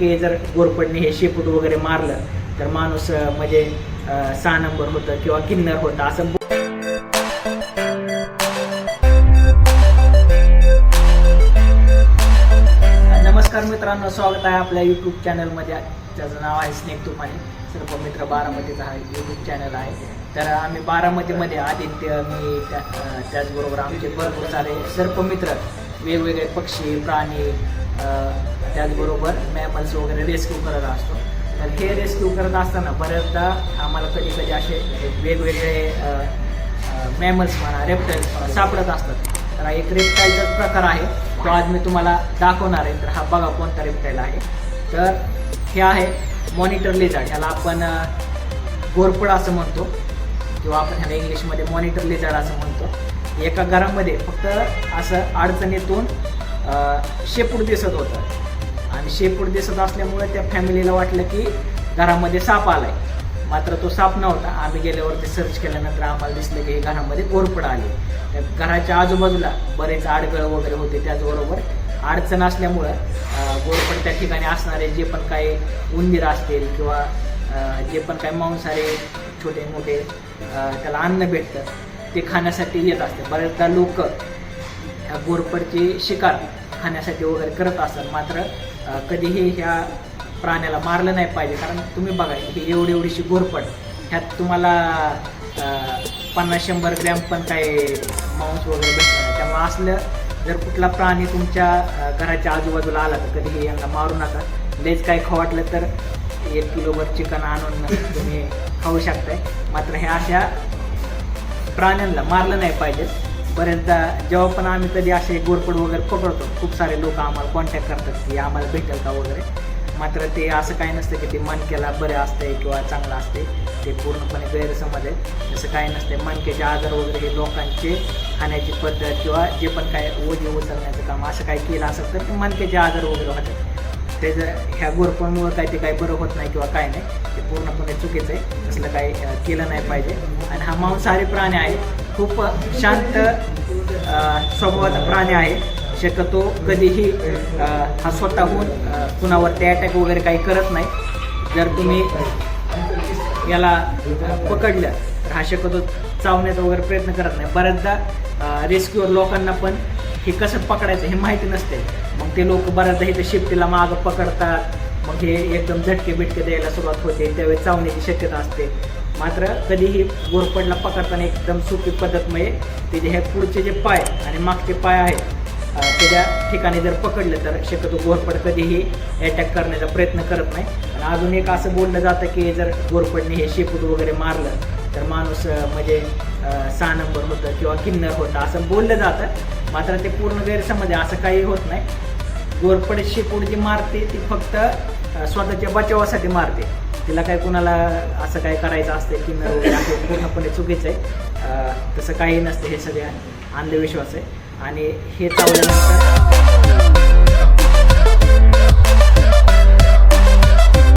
की जर गोरपडने हे शेपूट वगैरे मारलं तर माणूस म्हणजे सहा नंबर होतं किंवा किन्नर होतं असं नमस्कार मित्रांनो स्वागत आहे आपल्या यूट्यूब चॅनलमध्ये त्याचं नाव आहे स्नेक तुमाने सर्व मित्र बारामतीचा हा यूट्यूब चॅनल आहे. तर आम्ही बारामतीमध्ये आदित्य मी त्या त्याचबरोबर आमचे भरपूर सारे सर्पमित्र वेगवेगळे पक्षी प्राणी त्याचबरोबर मॅमल्स वगैरे रेस्क्यू करत असतो. तर हे रेस्क्यू करत असताना बऱ्याचदा आम्हाला कधी कधी असे वेगवेगळे मॅमल्स म्हणा रेप्टाईल्स म्हणा सापडत असतात. तर हा एक रेप्टाईलचाच प्रकार आहे. तो आज मी तुम्हाला दाखवणार आहे. तर हा बघा कोणता रेप्टाईल आहे. तर हे आहे मॉनिटर लिझार्ड ह्याला आपण अ, गोरपड असं म्हणतो. किंवा आपण ह्याला इंग्लिशमध्ये मॉनिटर लिझार्ड असं म्हणतो. एका घरामध्ये फक्त असं अडचणीतून शेपूट दिसत होतं. आणि शेपूट दिसत असल्यामुळे त्या फॅमिलीला वाटलं की घरामध्ये साप आलाय. मात्र तो साप नव्हता. आम्ही गेल्यावरती सर्च केल्यानंतर आम्हाला दिसलं की घरामध्ये गोरपड आले. त्या घराच्या आजूबाजूला बरेच आडगळ वगैरे होते त्याचबरोबर अडचण असल्यामुळं गोरपड त्या ठिकाणी असणारे जे पण काही उंदीर असतील किंवा जे पण काही मांसाहारी छोटे मोठे त्याला अन्न भेटतं ते खाण्यासाठी येत असते बऱ्याचदा लोक ह्या गोरपडची शिकार खाण्यासाठी वगैरे करत असतात. मात्र कधीही ह्या प्राण्याला मारलं नाही पाहिजे. कारण तुम्ही बघा ही एवढी एवढीशी गोरपड ह्यात तुम्हाला पन्नास शंभर ग्रॅम पण काही मांस वगैरे भेटणार त्यामुळे असलं जर कुठला प्राणी तुमच्या घराच्या आजूबाजूला आला तर कधीही यांना मारू नका. लेच काही खाऊ वाटलं तर एक किलोभर चिकन आणून तुम्ही खाऊ शकताय. मात्र ह्या अशा प्राण्यांना मारलं नाही पाहिजे. बऱ्याचदा जेव्हा पण आम्ही कधी असे गोरपड वगैरे पकडतो खूप सारे लोक आम्हाला कॉन्टॅक्ट करतात की आम्हाला भेटेल का वगैरे. मात्र ते असं काही नसतं की ते मणक्याला बरे असतंय किंवा चांगलं असते ते पूर्णपणे गैरसमज आहे जसं काही नसते मनकेचे आजार वगैरे हे लोकांचे खाण्याची पद्धत किंवा जे पण काय ओझे उचलण्याचं काम असं काही केलं असेल तर ते मनकेचे आजार वगैरे होतात. त्याचं ह्या गोरपणमुळं काही ते काही बरं होत नाही किंवा काय नाही ते पूर्णपणे चुकीचं आहे. तसलं काही केलं नाही पाहिजे. आणि हा मांसाहारी प्राणी आहे. खूप शांत अं, स्वभावाचा प्राणी आहे. शक्यतो कधीही हा स्वतःहून कुणावरती अटॅक वगैरे काही करत नाही. जर तुम्ही याला पकडलं तर हा शक्यतो चावण्याचा वगैरे प्रयत्न करत नाही. बऱ्याचदा रेस्क्यूअर लोकांना पण हे कसं पकडायचं हे माहिती नसते. मग ते लोक बऱ्याचदा इथे शिफ्टीला मागं पकडतात. मग हे एकदम झटके बिटके द्यायला सुरुवात होते. त्यावेळी चावण्याची शक्यता असते. मात्र कधीही गोरपडला पकडताना एकदम सोपी पद्धत म्हणजे ते जे हे पुढचे जे पाय आणि मागचे पाय आहेत त्याच्या ठिकाणी जर पकडलं तर शक्यतो गोरपड कधीही अटॅक करण्याचा प्रयत्न करत नाही. आणि अजून एक असं बोललं जातं की जर गोरपडने हे शेपूट वगैरे मारलं तर माणूस म्हणजे सहा नंबर होतं किंवा किन्नर होतं असं बोललं जातं. मात्र ते पूर्ण गैरसमज आहे असं काही होत नाही. गोरपड शेपूट जी मारते ती फक्त स्वतःच्या बचावासाठी मारते. तिला काय कुणाला असं काय करायचं असतं की वगैरे असं पूर्णपणे चुकीचं आहे. तसं काही नसतं हे सगळे अंधविश्वास आहे. आणि हे चावल्यानंतर